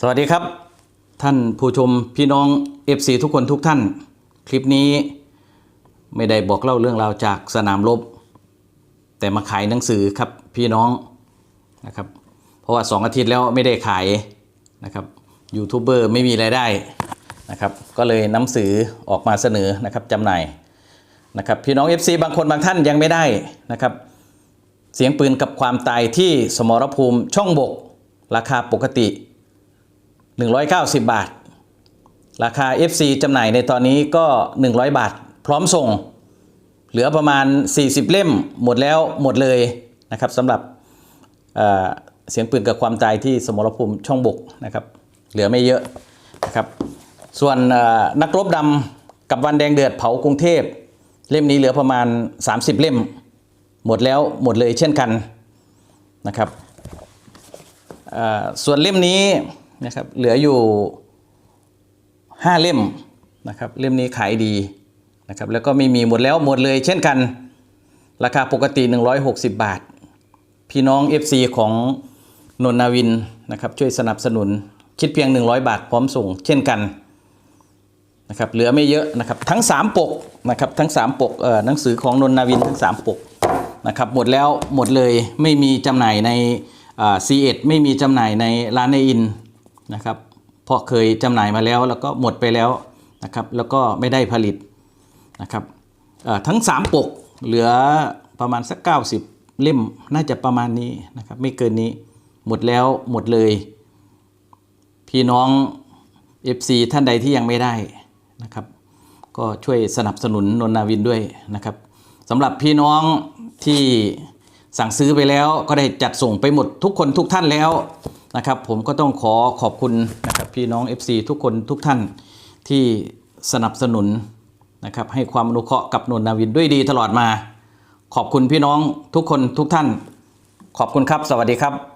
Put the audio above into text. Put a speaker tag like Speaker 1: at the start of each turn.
Speaker 1: สวัสดีครับ ท่านผู้ชมพี่น้อง FC ทุกคนทุกท่าน คลิปนี้ไม่ได้บอกเล่าเรื่องราวจากสนามรบแต่มาขายหนังสือครับพี่น้องนะครับเพราะว่า 2 อาทิตย์แล้วไม่ได้ขายนะครับยูทูบเบอร์ไม่มีรายได้นะครับก็เลยนำสือออกมาเสนอนะครับจำหน่ายนะครับพี่น้อง FC บางคนบางท่านยังไม่ได้นะครับเสียงปืนกับความตายที่สมรภูมิช่องบก ราคาปกติ 190 บาท ราคา FC จำหน่ายในตอนนี้ก็ 100 บาท พร้อมส่ง เหลือประมาณ 40 เล่มหมดแล้วหมดเลยนะครับสำหรับเเสียงปืนกับความตายที่สมรภูมิช่องบกนะครับ เหลือไม่เยอะนะครับส่วนนักรบดำกับวันแดงเดือดเผากรุงเทพ เล่มนี้เหลือประมาณ 30 เล่ม หมดแล้วหมดเลยเช่นกันนะครับส่วนเล่มนี้ นะครับเหลืออยู่ 5 เล่มนะครับเล่มนี้ขายดีนะครับแล้วก็ไม่มีหมดแล้วหมดเลยเช่นกัน ราคาปกติ 160 บาท พี่น้อง FC ของนนนาวินนะครับช่วยสนับสนุนคิดเพียง 100 บาทพร้อมส่ง เช่นกันนะครับเหลือไม่เยอะนะครับทั้ง 3 ปกนะครับทั้ง 3 ปกเอ่อหนังสือของนนนาวินทั้ง 3 ปกนะครับหมดแล้วหมดเลยไม่มีจำหน่ายในซีเอ็ดไม่มีจำหน่ายในร้านในอิน นะครับเพราะเคยจำหน่ายมาแล้วแล้วก็หมดไปแล้วนะครับแล้วก็ไม่ได้ผลิตนะครับทั้ง 3 ปกเหลือประมาณสัก 90 เล่มน่าจะประมาณนี้นะครับไม่เกินนี้หมดแล้วหมดเลย พี่น้อง FC ท่านใดที่ยังไม่ได้นะครับก็ช่วยสนับสนุนนนนาวินด้วยนะครับสำหรับพี่น้องที่สั่งซื้อไปแล้วก็ได้จัดส่งไปหมดทุกคนทุกท่านแล้ว นะครับผมก็ต้องขอขอบคุณนะครับพี่น้อง FC ทุกคนทุกท่านที่สนับสนุนนะครับให้ความอนุเคราะห์กับนนนาวินด้วยดีตลอดมา ขอบคุณพี่น้องทุกคนทุกท่าน ขอบคุณครับ สวัสดีครับ